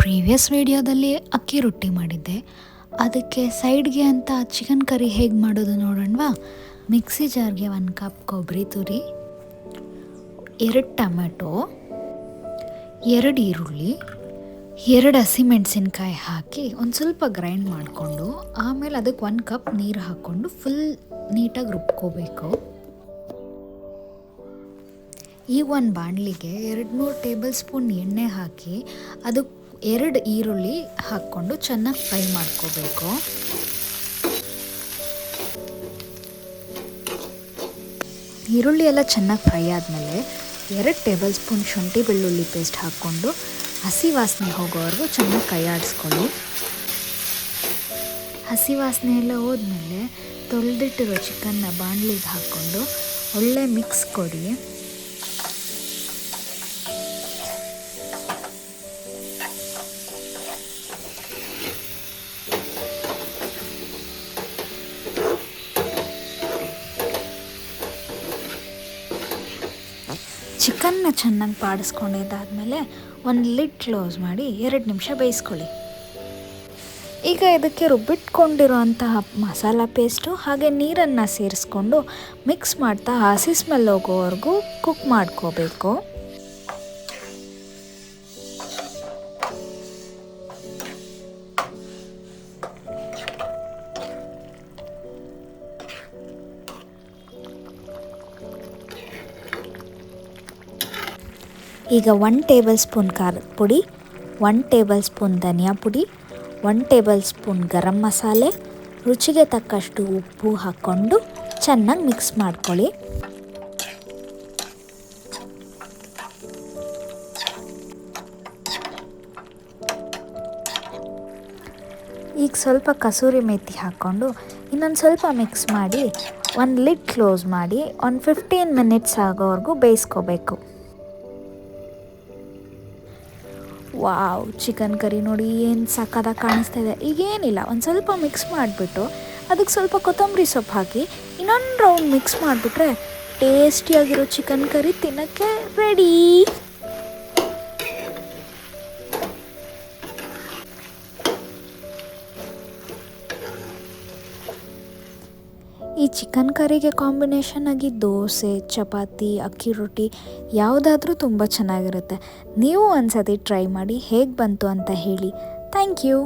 Previous ವಿಡಿಯೋದಲ್ಲಿ ಅಕ್ಕಿ ರೊಟ್ಟಿ ಮಾಡಿದ್ದೆ. ಅದಕ್ಕೆ ಸೈಡ್ಗೆ ಅಂತ ಚಿಕನ್ ಕರಿ ಹೇಗೆ ಮಾಡೋದು ನೋಡೋಣವಾ? ಮಿಕ್ಸಿ ಜಾರ್ಗೆ ಒಂದು ಕಪ್ ಕೊಬ್ಬರಿ ತುರಿ, ಎರಡು ಟೊಮೆಟೊ ಎರಡು ಈರುಳ್ಳಿ, ಎರಡು ಹಸಿಮೆಣಸಿನ್ಕಾಯಿ ಹಾಕಿ ಒಂದು ಸ್ವಲ್ಪ ಗ್ರೈಂಡ್ ಮಾಡಿಕೊಂಡು ಆಮೇಲೆ ಅದಕ್ಕೆ ಒಂದು ಕಪ್ ನೀರು ಹಾಕ್ಕೊಂಡು ಫುಲ್ ನೀಟಾಗಿ ರುಬ್ಕೋಬೇಕು. ಈ ಒಂದು ಬಾಣಲಿಗೆ ಎರಡು ಮೂರು ಟೇಬಲ್ ಸ್ಪೂನ್ ಎಣ್ಣೆ ಹಾಕಿ ಅದಕ್ಕೆ ಎರಡು ಈರುಳ್ಳಿ ಹಾಕ್ಕೊಂಡು ಚೆನ್ನಾಗಿ ಫ್ರೈ ಮಾಡ್ಕೋಬೇಕು. ಈರುಳ್ಳಿ ಎಲ್ಲ ಚೆನ್ನಾಗಿ ಫ್ರೈ ಆದಮೇಲೆ ಎರಡು ಟೇಬಲ್ ಸ್ಪೂನ್ ಶುಂಠಿ ಬೆಳ್ಳುಳ್ಳಿ ಪೇಸ್ಟ್ ಹಾಕ್ಕೊಂಡು ಹಸಿ ವಾಸನೆ ಹೋಗೋವರೆಗೂ ಚೆನ್ನಾಗಿ ಕೈ ಆಡಿಸ್ಕೊಳ್ಳಿ. ಹಸಿ ವಾಸನೆ ಎಲ್ಲ ಹೋದ್ಮೇಲೆ ತೊಳೆದಿಟ್ಟಿರೋ ಚಿಕನ್ನ ಬಾಣಲಿಗೆ ಹಾಕ್ಕೊಂಡು ಒಳ್ಳೆ ಮಿಕ್ಸ್ ಕೊಡಿ. ಚಿಕನ್ನ ಚೆನ್ನಾಗಿ ಬಾಡಿಸ್ಕೊಂಡಿದ್ದಾದಮೇಲೆ ಒಂದು ಲಿಟ್ ಕ್ಲೋಸ್ ಮಾಡಿ ಎರಡು ನಿಮಿಷ ಬೇಯಿಸ್ಕೊಳ್ಳಿ. ಈಗ ಇದಕ್ಕೆ ರುಬ್ಬಿಟ್ಕೊಂಡಿರುವಂತಹ ಮಸಾಲ ಪೇಸ್ಟು ಹಾಗೆ ನೀರನ್ನು ಸೇರಿಸ್ಕೊಂಡು ಮಿಕ್ಸ್ ಮಾಡ್ತಾ ಹಸಿ ಸ್ಮೆಲ್ ಹೋಗೋವರೆಗೂ ಕುಕ್ ಮಾಡ್ಕೋಬೇಕು. ಈಗ ಒನ್ ಟೇಬಲ್ ಸ್ಪೂನ್ ಖಾರದ ಪುಡಿ ಒನ್ ಟೇಬಲ್ ಸ್ಪೂನ್ ಧನಿಯಾ ಪುಡಿ one table spoon garam masala, ರುಚಿಗೆ ತಕ್ಕಷ್ಟು ಉಪ್ಪು ಹಾಕ್ಕೊಂಡು ಚೆನ್ನಾಗಿ ಮಿಕ್ಸ್ ಮಾಡ್ಕೊಳ್ಳಿ. ಈಗ ಸ್ವಲ್ಪ ಕಸೂರಿ ಮೆಥಿ ಹಾಕ್ಕೊಂಡು ಇನ್ನೊಂದು ಸ್ವಲ್ಪ ಮಿಕ್ಸ್ ಮಾಡಿ ಒಂದು ಲಿಡ್ ಕ್ಲೋಸ್ ಮಾಡಿ ಒಂದು ಫಿಫ್ಟೀನ್ ಮಿನಿಟ್ಸ್ ಆಗೋವರೆಗೂ ಬೇಯಿಸ್ಕೋಬೇಕು. ವಾವ್ ಚಿಕನ್ ಕರಿ ನೋಡಿ ಏನು ಸಾಕಾದಾಗ ಕಾಣಿಸ್ತಾ ಇದೆ. ಈಗೇನಿಲ್ಲ ಒಂದು ಸ್ವಲ್ಪ ಮಿಕ್ಸ್ ಮಾಡಿಬಿಟ್ಟು ಅದಕ್ಕೆ ಸ್ವಲ್ಪ ಕೊತ್ತಂಬರಿ ಸೊಪ್ಪು ಹಾಕಿ ಇನ್ನೊಂದು ರೌಂಡ್ ಮಿಕ್ಸ್ ಮಾಡಿಬಿಟ್ರೆ ಟೇಸ್ಟಿಯಾಗಿರೋ ಚಿಕನ್ ಕರಿ ತಿನ್ನೋಕ್ಕೆ ರೆಡಿ ಈ ಚಿಕನ್ ಕರಿಗೆ ಕಾಂಬಿನೇಷನ್ ಆಗಿ ದೋಸೆ, ಚಪಾತಿ, ಅಕ್ಕಿ ರೊಟ್ಟಿ ಯಾವುದಾದ್ರೂ ತುಂಬ ಚೆನ್ನಾಗಿರುತ್ತೆ. ನೀವು ಒಂದ್ಸತಿ ಟ್ರೈ ಮಾಡಿ ಹೇಗೆ ಬಂತು ಅಂತ ಹೇಳಿ. Thank you